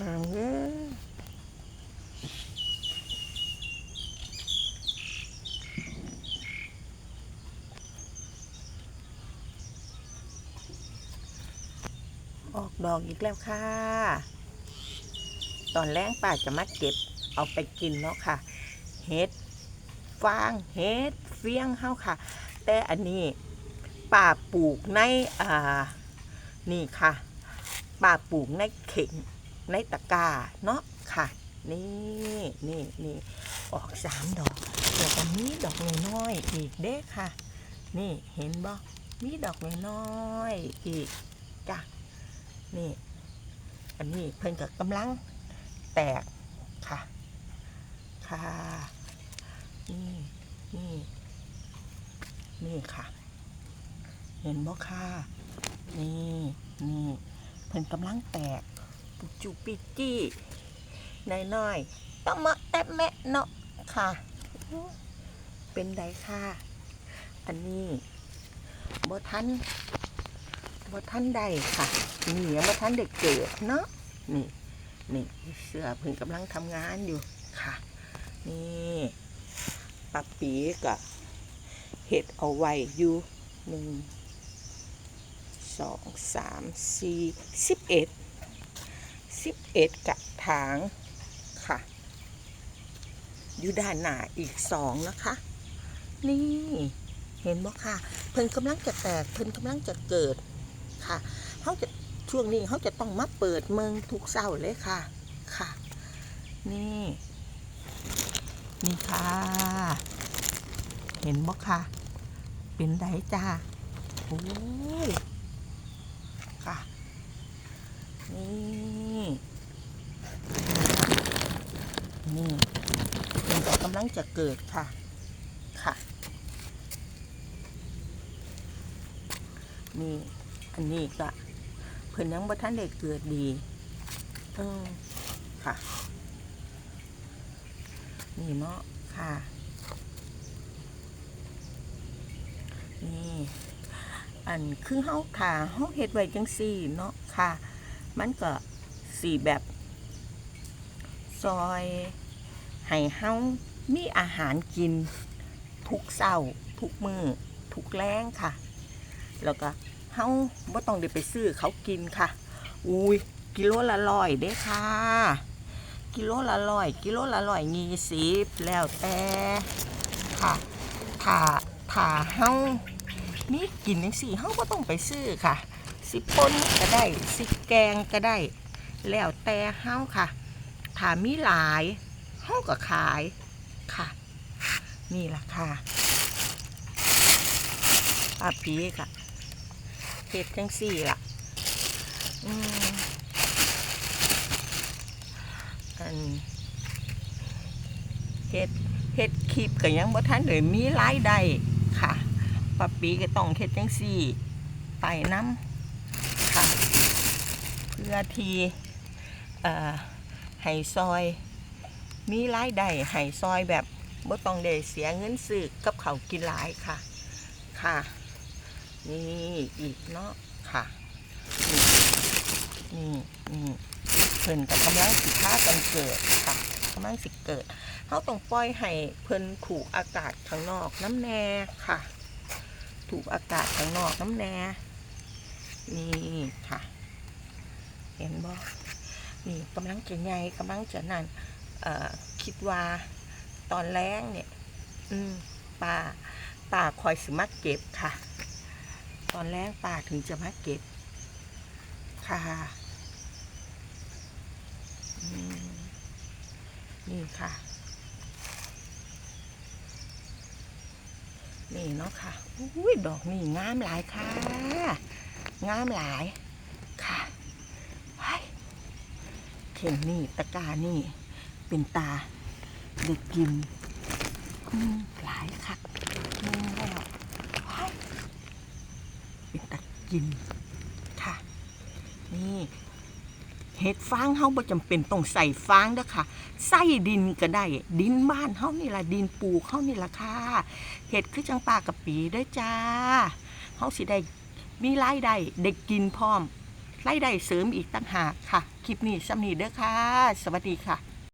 ห่างเอ้ออกดอกอีกแล้วค่ะ ตอนแรกป้าจะมาเก็บเอาไปกินเนาะค่ะเห็ดฟางเห็ดเฟี้ยงเฮาค่ะ แต่อันนี้ป้าปลูกใน อ่า นี่ค่ะป้าปลูกในเข่ง ในตะกร้าเนาะค่ะ นี่นี่นี่ออกสามดอกเดี๋ยวกันมีดอกน้อยๆอีกเด้ค่ะ นี่เห็นบ่มีดอกน้อยๆอีกจ้ะนี่ อันนี้เพิ่นกับกำลังแตกค่ะ ค่ะ นี่นี่นี่ค่ะ เห็นบ่ค่ะ นี่นี่เพิ่นกำลังแตก จูปิจี้น้อยๆต้องมาแตะแมะเนาะค่ะ เป็นไดค่ะ อันนี้บ่ทันบ่ทันได้ค่ะนี่ยังบ่ทันได้เกิดเนาะนี่นี่เสื้อเพิ่นกำลังทำงานอยู่ค่ะ นี่ปับปีก็เห็ดเอาไว้อยู่หนึ่งสองสามสี่สิบเอ็ด สิบเอ็ดกระถางค่ะ อยู่ด้านหน้าอีกสองนะคะ นี่เห็นบ่ค่ะ เพิ่นกำลังจะแตก เพิ่นกำลังจะเกิดค่ะเขาจะช่วงนี้เขาจะต้องมาเปิดเมืองทุกเศร้าเลยค่ะค่ะ นี่ นี่ค่ะ เห็นบ่ค่ะ เป็นไดจ้าโอ้ยค่ะ นี่นี่มันก็กำลังจะเกิดค่ะ ค่ะ นี่อันนี้ก็เพิ่อนยังบ่ทันได้เกิดดีเออค่ะ นี่เนาะค่ะ นี่ อันคือเฮาถ่าเฮาเฮ็ดไว้จังซี่เนาะค่ะ มันก็สีแบบซอยให้เฮามีอาหารกิน ทุกเช้า ทุกมือ้อทุกแรงค่ะ แล้วก็เฮาบ่ต้องได้ไปซื้อเขากินค่ะ อุ้ยกิโลละร้อยเด้ค่ะ กิโลละร้อยกิโลละร้อยยี่สิบแล้วแต่ค่ะถ้าถ้าเฮามีกินจังสี่เฮาก็ต้องไปซื้อค่ะ สิปนก็ได้สิแกงก็ได้ แล้วแต่เฮาค่ะถามีหลายเฮาก็ขายค่ะ นี่ล่ะค่ะป้าปีกะเฮ็ดจังสี่ล่ะอันเฮ็ดเฮ็ดคลิปก็ยังบ่ทันได้มีรายได้ค่ะปะปีก็ต้องเฮ็ดจังซี่ไต่น้ำ อที่เอ่อให้ซอย มีรายได้ให้ซอยแบบบ่ต้องได้เสียเงินซื้อกับเขากินหลายค่ะ ค่ะ นี่อีกเนาะค่ะ นี่นี่เพิ่นกับกำลังสิค้ากันเกิดค่ะกำลังสิเกิดเขาต้องปล่อยให้เพิ่นถูกอากาศข้างนอกน้ำแน่ค่ะ ถูกอากาศข้างนอกน้ำแน่นี่ค่ะ เห็นบ่นี่กำลังจะใหญ่กำลังจะนั่นคิดว่าตอนแรกเนี่ย อืมป่าป่าคอยสิมาเก็บค่ะ ตอนแรกป่าถึงจะมาเก็บ ค่ะนี่ค่ะ นี่เนาะค่ะอุ้ยดอกนี่งามหลายค่ะ งามหลายค่ะไว้เข่งนี่ตะกร้านี่ เป็นตาเด็กกินหลายค่ะอืมแล้วเป็นตะกินค่ะ นี่เห็ดฟางเฮาบ่จำเป็นต้องใส่ฟางเด้อค่ะใส่ดินก็ได้ ดินบ้านเฮานี่ล่ะดินปลูกเฮานี่ล่ะค่ะเห็ดคือจังปลากะปีเด้อจ้าเฮาสิได้มีรายได้ได้กินพร้อม รายได้เสริมอีกต่างหากค่ะ คลิปนี้สำนีเด้อค่ะ สวัสดีค่ะ